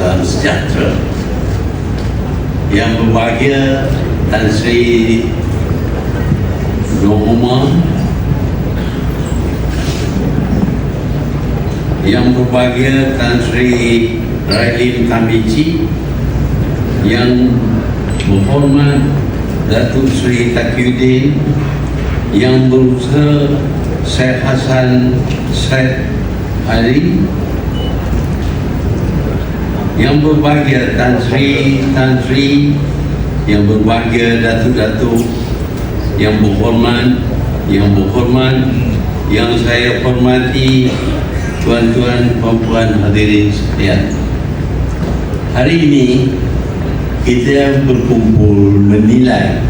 salam sejahtera. Yang berbahagia Tan Sri Nur Umar Yang berbahagia Tan Sri Rahim Kamici Yang berhormat Datuk Sri Takiuddin. Yang berusaha Syed Hassan Syed Ali yang berbahagia Tan Sri Tan Sri. Yang berbahagia Datuk-Datuk. Yang berhormat yang berhormat. Yang saya hormati tuan-tuan puan-puan hadirin sekalian. Hari ini kita berkumpul menilai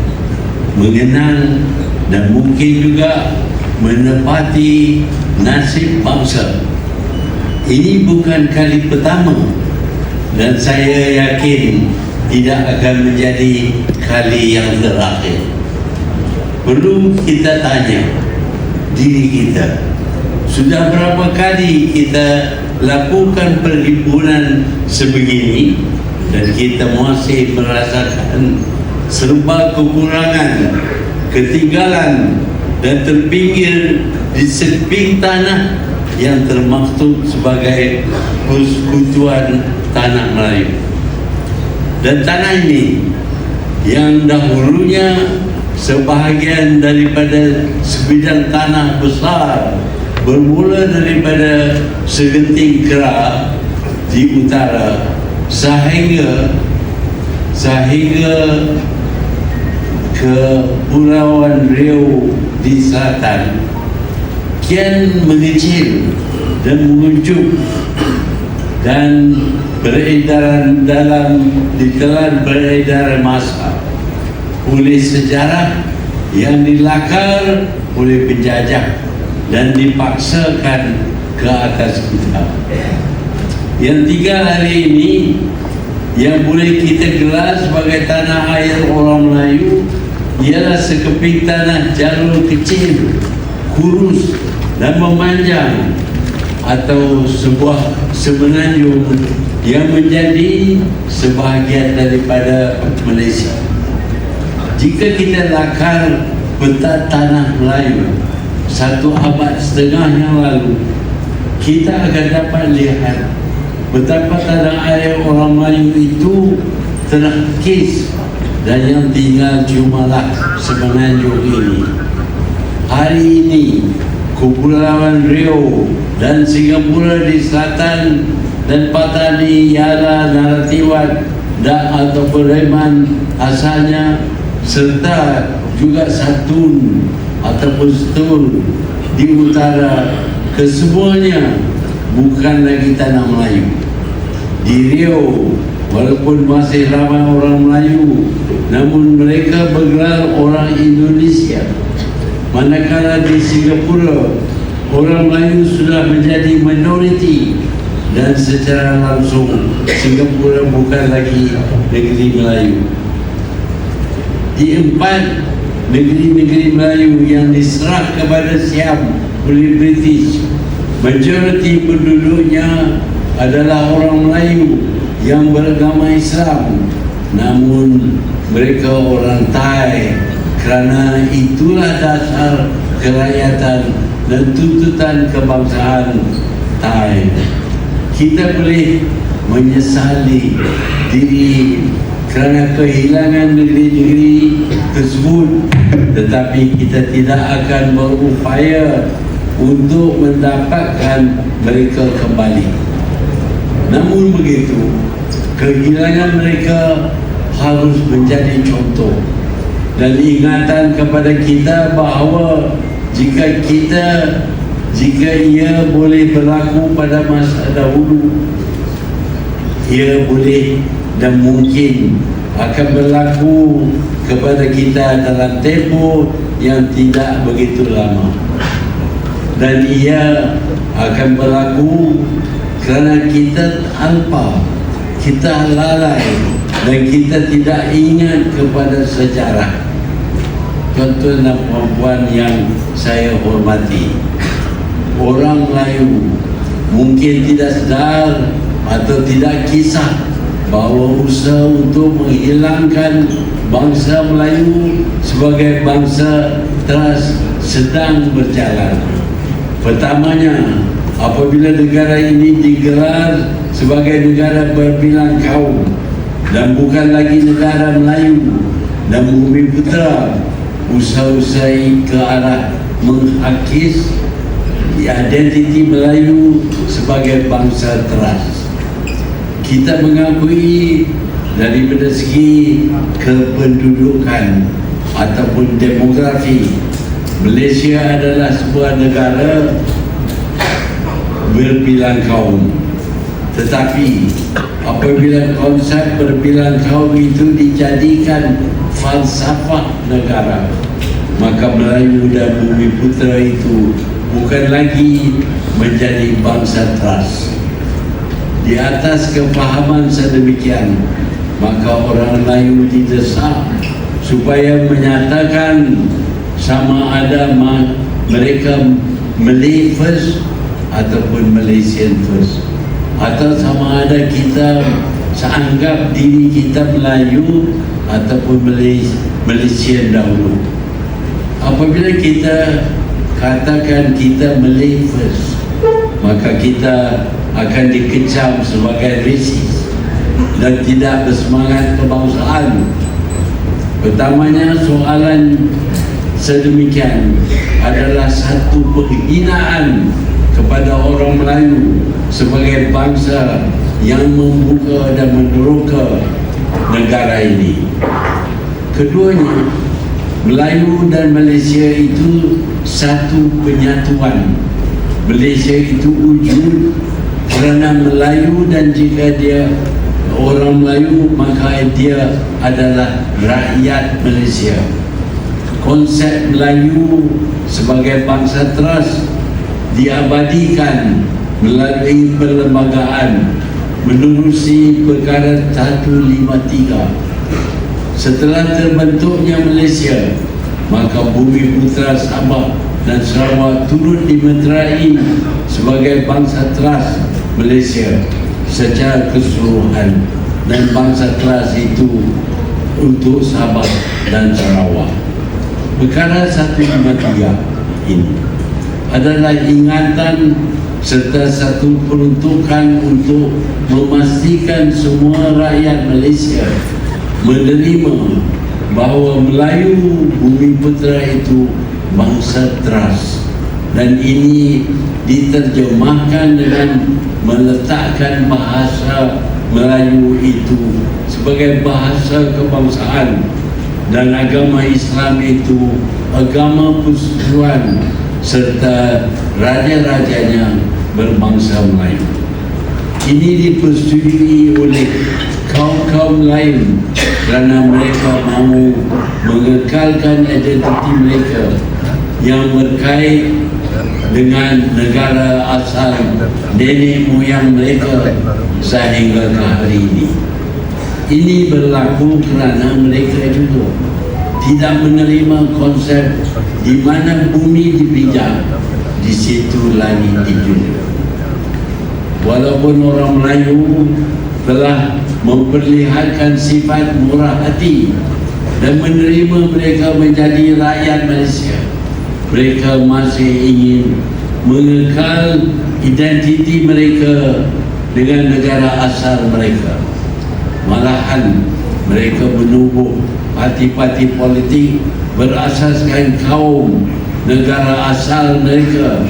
mengenang dan mungkin juga menepati nasib bangsa. Ini bukan kali pertama dan saya yakin tidak akan menjadi kali yang terakhir. Perlu kita tanya diri kita, sudah berapa kali kita lakukan perhimpunan sebegini dan kita masih merasakan serba kekurangan, ketinggalan dan terpinggir di seping tanah yang termaktub sebagai persekutuan tanah Melayu. Dan tanah ini yang dahulunya sebahagian daripada sebidang tanah besar bermula daripada segenting kera di utara sehingga sehingga ke Pulauan Riau di selatan kian mengecil dan menguncup dan beredaran dalam ditelan beredar masa oleh sejarah yang dilakar oleh penjajah dan dipaksakan ke atas kita. Yang tiga hari ini yang boleh kita gelar sebagai tanah air orang Melayu ialah sekeping tanah jalur kecil, kurus dan memanjang atau sebuah semenanjung yang menjadi sebahagian daripada Malaysia. Jika kita lakar peta tanah Melayu satu abad setengah yang lalu, kita akan dapat lihat betapa tanah air orang Melayu itu terkikis dan yang tinggal cumalah semenanjung ini. Hari ini Kepulauan Riau dan Singapura di selatan dan Patani, Yara, Naratiwan dan atau Pereman asalnya serta juga Satun ataupun Setul di utara. Kesemuanya bukan lagi tanah Melayu. Di Riau walaupun masih ramai orang Melayu namun mereka bergelar orang Indonesia manakala di Singapura orang Melayu sudah menjadi minoriti dan secara langsung Singapura bukan lagi negeri Melayu. Di empat negeri-negeri Melayu yang diserah kepada Siam oleh British majoriti penduduknya adalah orang Melayu yang beragama Islam. Namun mereka orang Thai kerana itulah dasar kerakyatan dan tuntutan kebangsaan Thai. Kita boleh menyesali diri kerana kehilangan negeri-negeri tersebut tetapi kita tidak akan berupaya untuk mendapatkan mereka kembali. Namun begitu, kehilangan mereka harus menjadi contoh dan ingatan kepada kita bahawa jika kita jika ia boleh berlaku pada masa dahulu ia boleh dan mungkin akan berlaku kepada kita dalam tempoh yang tidak begitu lama. Dan ia akan berlaku kerana kita alpa kita lalai dan kita tidak ingat kepada sejarah tuan-tuan dan puan yang saya hormati orang Melayu mungkin tidak sedar atau tidak kisah bahawa usaha untuk menghilangkan bangsa Melayu sebagai bangsa teras sedang berjalan. Pertamanya, apabila negara ini digelar sebagai negara berbilang kaum dan bukan lagi negara Melayu dan bumi putera, usaha-usaha ke arah menghakis identiti Melayu sebagai bangsa teras. Kita mengakui daripada segi kependudukan ataupun demografi Malaysia adalah sebuah negara berbilang kaum tetapi apabila konsep berbilang kaum itu dijadikan falsafah negara maka Melayu dan Bumi Putra itu bukan lagi menjadi bangsa teras. Di atas kefahaman sedemikian maka orang Melayu didesak supaya menyatakan sama ada mereka Malay first ataupun Malaysian first atau sama ada kita seanggap diri kita Melayu ataupun Malay- Malaysian dahulu. Apabila kita katakan kita Malay first maka kita akan dikecam sebagai racist dan tidak bersemangat kebangsaan. Pertamanya soalan sedemikian adalah satu penghinaan kepada orang Melayu sebagai bangsa yang membuka dan meneroka negara ini. Keduanya, Melayu dan Malaysia itu satu penyatuan. Malaysia itu wujud kerana Melayu dan jika dia orang Melayu maka dia adalah rakyat Malaysia konsep Melayu sebagai bangsa teras diabadikan melalui perlembagaan menerusi perkara 153 setelah terbentuknya Malaysia maka bumi putra Sabah dan Sarawak turut dimeterai sebagai bangsa teras Malaysia secara keseluruhan dan bangsa teras itu untuk Sabah dan Sarawak. Perkara 153 ini adalah ingatan serta satu peruntukan untuk memastikan semua rakyat Malaysia menerima bahawa Melayu bumi putera itu bangsa teras. Dan ini diterjemahkan dengan meletakkan bahasa Melayu itu sebagai bahasa kebangsaan dan agama Islam itu agama persekutuan serta raja-rajanya berbangsa Melayu. Ini dipersetujui oleh kaum-kaum lain kerana mereka mahu mengekalkan identiti mereka yang berkait dengan negara asal nenek moyang mereka sehingga ke hari ini. Ini berlaku kerana mereka juga tidak menerima konsep di mana bumi dipijak, di situ langit dijunjung. Walaupun orang Melayu telah memperlihatkan sifat murah hati dan menerima mereka menjadi rakyat Malaysia, mereka masih ingin mengekal identiti mereka dengan negara asal mereka. Malahan mereka menubuh parti-parti politik berasaskan kaum negara asal mereka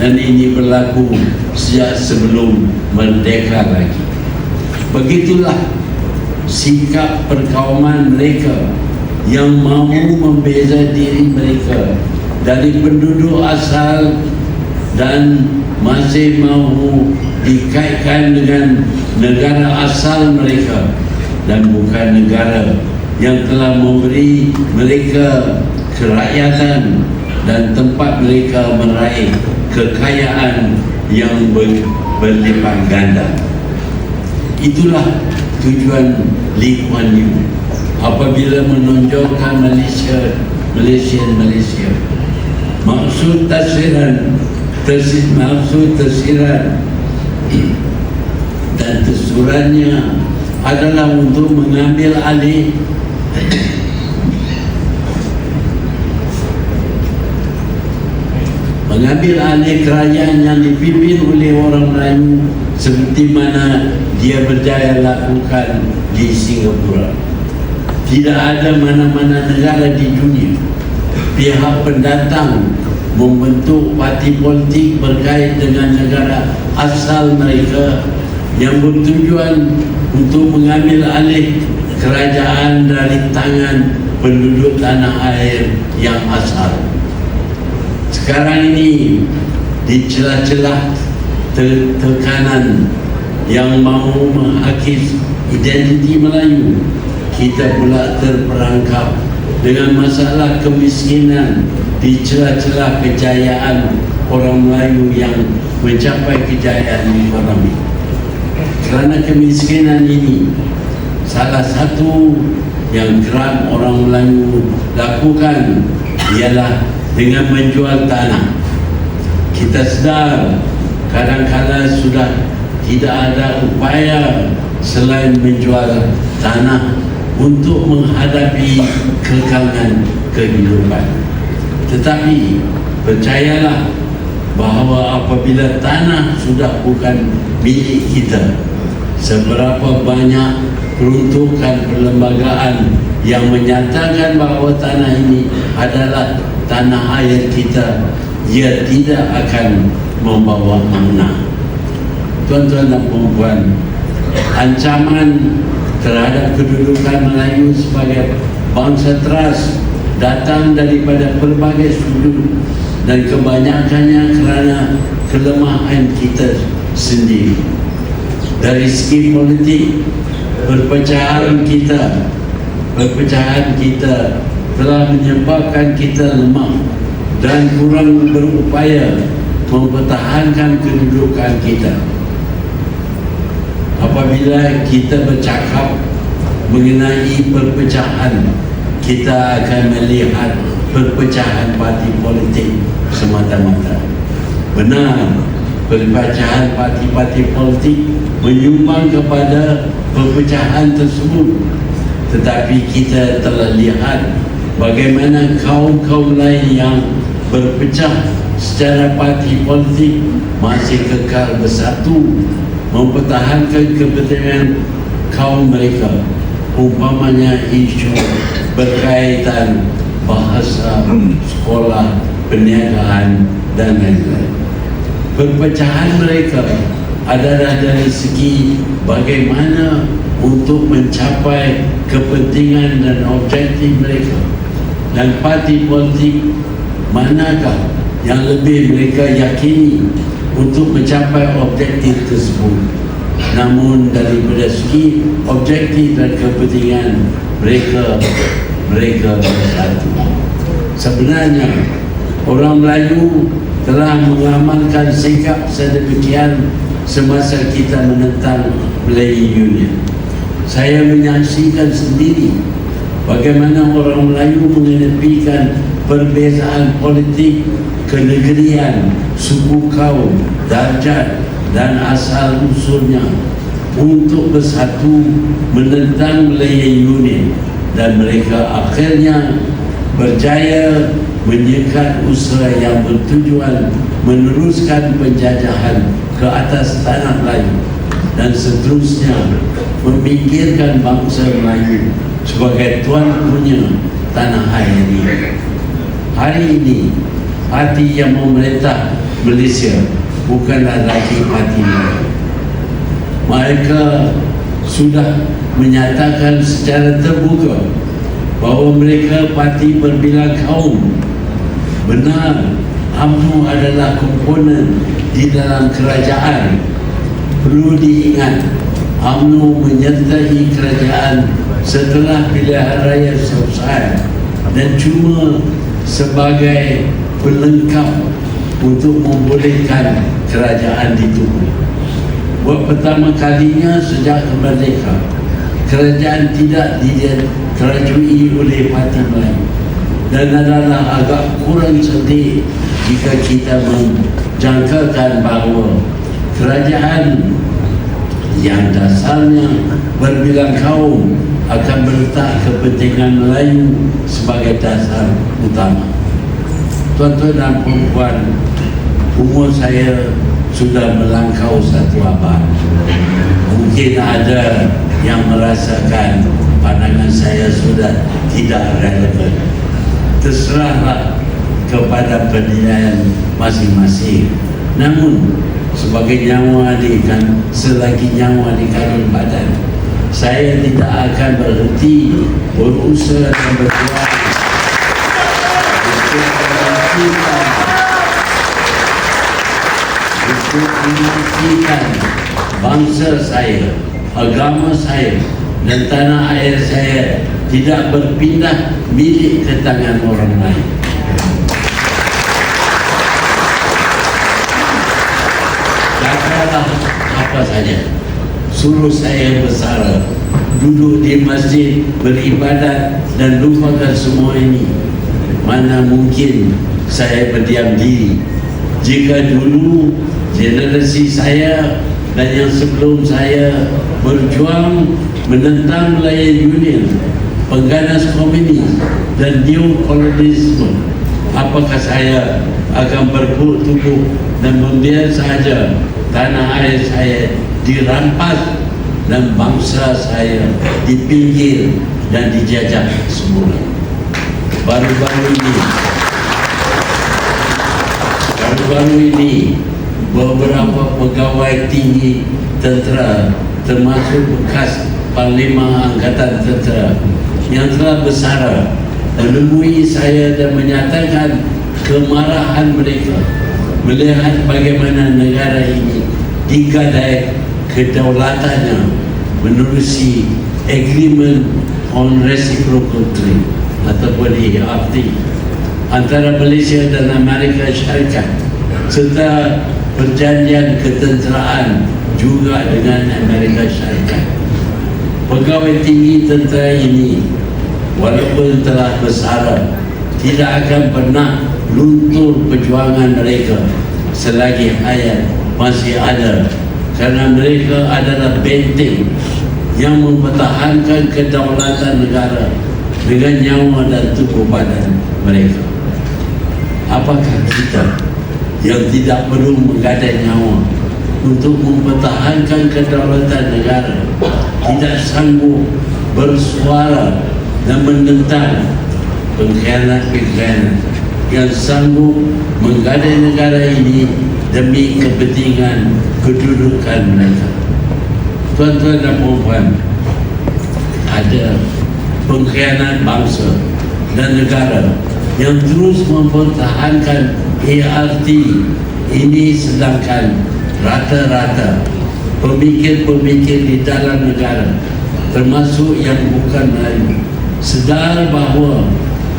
dan ini berlaku sejak sebelum merdeka lagi. Begitulah sikap perkauman mereka yang mahu membeza diri mereka dari penduduk asal dan masih mahu dikaitkan dengan negara asal mereka dan bukan negara yang telah memberi mereka kerakyatan dan tempat mereka meraih kekayaan yang ber, berlipat ganda. Itulah tujuan Lee Kuan Yew apabila menonjolkan Malaysia, Malaysian Malaysia. Maksud tafsiran tersir, maksud tersirat dan tesurannya adalah untuk mengambil alih mengambil alih kerajaan yang dipimpin oleh orang Melayu seperti mana dia berjaya lakukan di Singapura. Tidak ada mana-mana negara di dunia pihak pendatang membentuk parti politik berkait dengan negara asal mereka yang bertujuan untuk mengambil alih kerajaan dari tangan penduduk tanah air yang asal. Sekarang ini di celah-celah te- tekanan yang mahu menghakis identiti Melayu, kita pula terperangkap dengan masalah kemiskinan di celah-celah kejayaan orang Melayu yang mencapai kejayaan ekonomi. Kerana kemiskinan ini salah satu yang kerap orang Melayu lakukan ialah dengan menjual tanah. Kita sedar kadang-kadang sudah tidak ada upaya selain menjual tanah untuk menghadapi kekangan kehidupan. Tetapi percayalah bahawa apabila tanah sudah bukan milik kita, seberapa banyak peruntukan perlembagaan yang menyatakan bahawa tanah ini adalah tanah air kita, ia tidak akan membawa makna. Tuan-tuan dan puan ancaman terhadap kedudukan Melayu sebagai bangsa teras datang daripada pelbagai sudut dan kebanyakannya kerana kelemahan kita sendiri. Dari segi politik, perpecahan kita, perpecahan kita telah menyebabkan kita lemah dan kurang berupaya mempertahankan kedudukan kita. Apabila kita bercakap mengenai perpecahan kita akan melihat perpecahan parti politik semata-mata. Benar perpecahan parti-parti politik menyumbang kepada perpecahan tersebut. Tetapi kita telah lihat bagaimana kaum-kaum lain yang berpecah secara parti politik masih kekal bersatu mempertahankan kepentingan kaum mereka umpamanya isu berkaitan bahasa, sekolah, perniagaan dan lain-lain. Perpecahan mereka adalah dari segi bagaimana untuk mencapai kepentingan dan objektif mereka dan parti politik manakah yang lebih mereka yakini untuk mencapai objektif tersebut? Namun daripada segi objektif dan kepentingan mereka mereka bersatu. Sebenarnya orang Melayu telah mengamalkan sikap sedemikian semasa kita menentang Melayu Union. Saya menyaksikan sendiri bagaimana orang Melayu mengenepikan perbezaan politik kenegerian, suku kaum, darjat dan asal usulnya untuk bersatu menentang Melayu Union dan mereka akhirnya berjaya menyekat usaha yang bertujuan meneruskan penjajahan ke atas tanah Melayu dan seterusnya memikirkan bangsa Melayu sebagai tuan punya tanah air ini. Hari ini hati yang memerintah Malaysia bukanlah lagi hati mereka. Sudah menyatakan secara terbuka bahawa mereka parti berbilang kaum. Benar, UMNO adalah komponen di dalam kerajaan. Perlu diingat, UMNO menyertai kerajaan setelah pilihan raya selesai dan cuma sebagai pelengkap untuk membolehkan kerajaan ditubuh. Buat pertama kalinya sejak kemerdekaan, kerajaan tidak diterajui oleh Parti Melayu dan adalah agak kurang sedih jika kita menjangkakan bahawa kerajaan yang dasarnya berbilang kaum akan meletak kepentingan Melayu sebagai dasar utama. Tuan-tuan dan perempuan, umur saya sudah melangkau satu abad. Mungkin ada yang merasakan pandangan saya sudah tidak relevan. Terserahlah kepada penilaian masing-masing. Namun, sebagai nyawa di kan, selagi nyawa di kandung badan, saya tidak akan berhenti berusaha dan berjuang untuk memastikan untuk memastikan bangsa saya, agama saya dan tanah air saya tidak berpindah milik ke tangan orang lain. Katakanlah apa saja. Suruh saya bersara. Duduk di masjid beribadat dan lupakan semua ini. Mana mungkin saya berdiam diri? Jika dulu generasi saya dan yang sebelum saya berjuang menentang Melayu Union pengganas komunis dan neokolonialisme apakah saya akan berpuluh tubuh dan membiarkan saja tanah air saya dirampas dan bangsa saya dipinggir dan dijajah semula. Baru-baru ini, baru-baru ini beberapa pegawai tinggi tentera termasuk bekas Panglima Angkatan Tentera yang telah bersara menemui saya dan menyatakan kemarahan mereka melihat bagaimana negara ini digadai kedaulatannya menerusi agreement on reciprocal trade ataupun ERT antara Malaysia dan Amerika Syarikat serta perjanjian ketenteraan juga dengan Amerika Syarikat. Pegawai tinggi tentera ini walaupun telah bersara tidak akan pernah luntur perjuangan mereka selagi hayat masih ada kerana mereka adalah benteng yang mempertahankan kedaulatan negara dengan nyawa dan tubuh badan mereka. Apakah kita yang tidak perlu menggadai nyawa untuk mempertahankan kedaulatan negara tidak sanggup bersuara dan menentang pengkhianat-pengkhianat yang sanggup menggadai negara ini demi kepentingan kedudukan mereka. Tuan-tuan dan puan ada pengkhianat bangsa dan negara yang terus mempertahankan ART ini sedangkan rata-rata pemikir-pemikir di dalam negara termasuk yang bukan Melayu sedar bahawa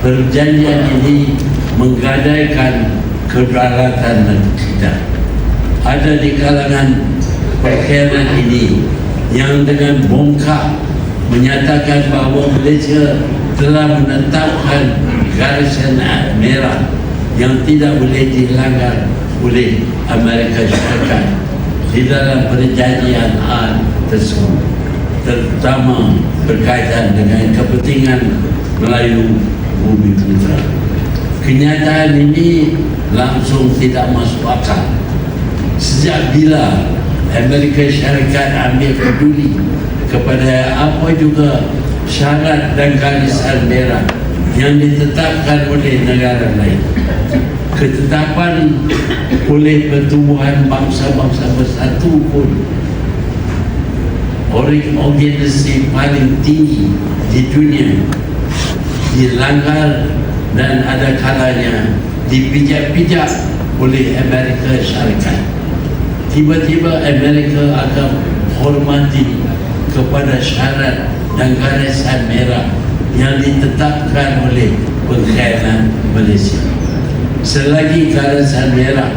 perjanjian ini menggadaikan kedaulatan kita. Ada di kalangan perkhidmatan ini yang dengan bongkar menyatakan bahawa Malaysia telah menetapkan garisan merah yang tidak boleh dilanggar oleh Amerika Syarikat di dalam perjanjian A tersebut terutama berkaitan dengan kepentingan Melayu Bumi Putra. Kenyataan ini langsung tidak masuk akal. Sejak bila Amerika Syarikat ambil peduli kepada apa juga syarat dan garisan merah yang ditetapkan oleh negara lain. Ketetapan oleh pertumbuhan bangsa-bangsa bersatu pun organisasi paling tinggi di dunia dilanggar dan ada kalanya dipijak-pijak oleh Amerika Syarikat. Tiba-tiba Amerika akan hormati kepada syarat dan garisan merah yang ditetapkan oleh pengkhianat Malaysia. Selagi garisan merah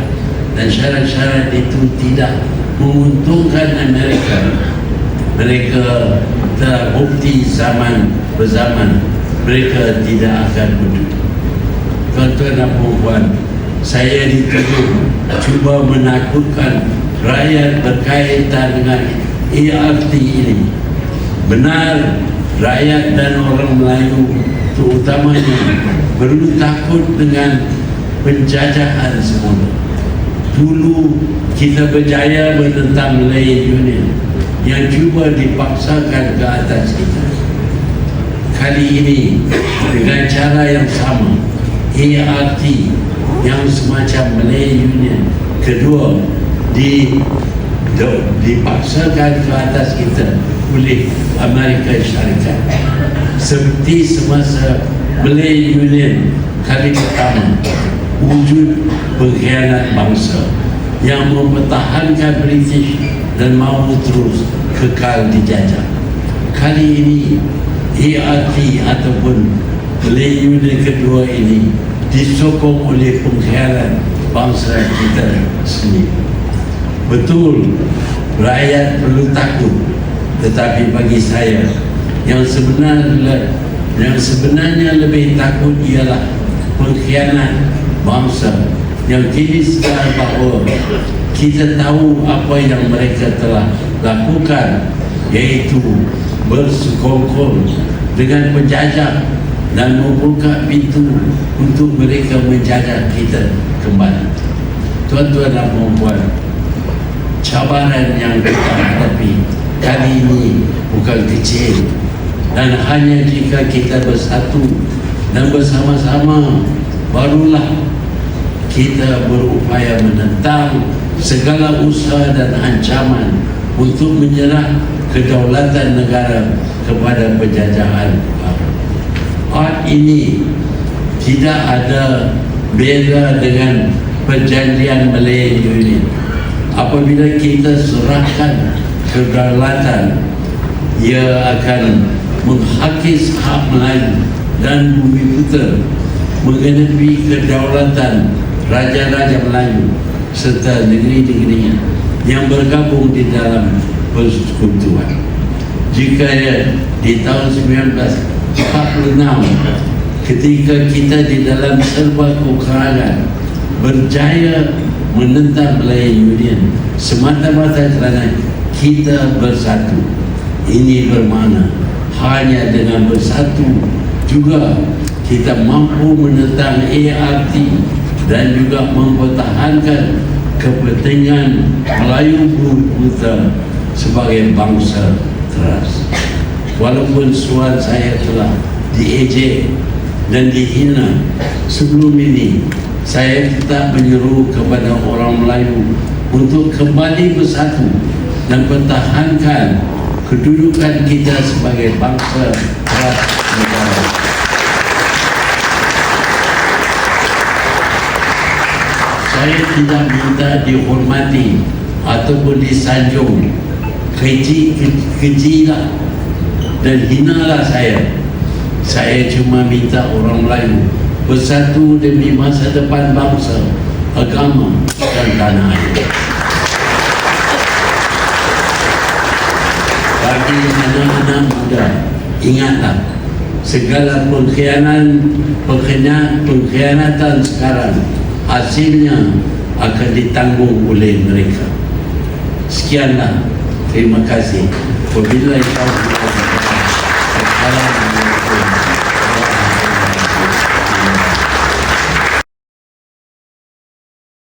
dan syarat-syarat itu tidak menguntungkan Amerika, mereka telah bukti zaman berzaman mereka tidak akan berdua tuan-tuan dan perempuan saya dituduh cuba menakutkan rakyat berkaitan dengan ART ini. Benar rakyat dan orang Melayu terutamanya perlu takut dengan penjajahan semula. Dulu kita berjaya menentang Malay Union yang cuba dipaksakan ke atas kita. Kali ini dengan cara yang sama ART yang semacam Malay Union kedua di di- dipaksakan ke atas kita oleh Amerika Syarikat. Seperti semasa Malay Union kali pertama wujud pengkhianat bangsa yang mempertahankan British dan mahu terus kekal dijajah. Kali ini ART ataupun Union kedua ini disokong oleh pengkhianat bangsa kita sendiri. Betul rakyat perlu takut. Tetapi bagi saya yang sebenarnya yang sebenarnya lebih takut ialah pengkhianat bangsa yang kini sedar bahawa kita tahu apa yang mereka telah lakukan iaitu bersekongkol dengan penjajah dan membuka pintu untuk mereka menjajah kita kembali. Tuan-tuan dan puan cabaran yang kita hadapi kali ini bukan kecil. Dan hanya jika kita bersatu dan bersama-sama barulah kita berupaya menentang segala usaha dan ancaman untuk menyerah kedaulatan negara kepada penjajahan Art ini tidak ada beza dengan perjanjian Malay Union. Apabila kita serahkan kedaulatan, ia akan menghakis hak Melayu dan bumi putra mengenepi kedaulatan raja-raja Melayu serta negeri-negeri yang bergabung di dalam persekutuan. Jika di tahun 1946 ketika kita di dalam serba kekurangan berjaya menentang Melayu Union semata-mata kerana kita bersatu. Ini bermakna hanya dengan bersatu juga kita mampu menentang ART dan juga mempertahankan kepentingan Melayu Putra sebagai bangsa teras. Walaupun suara saya telah diejek dan dihina sebelum ini, saya tetap menyeru kepada orang Melayu untuk kembali bersatu dan pertahankan kedudukan kita sebagai bangsa teras negara. saya tidak minta dihormati ataupun disanjung keji ke- kejilah dan hinalah saya. Saya cuma minta orang Melayu bersatu demi masa depan bangsa agama dan tanah air. Bagi anak-anak muda ingatlah segala pengkhianatan, pengkhianatan sekarang hasilnya akan ditanggung oleh mereka. Sekianlah. Terima kasih. Wabillahi taufiq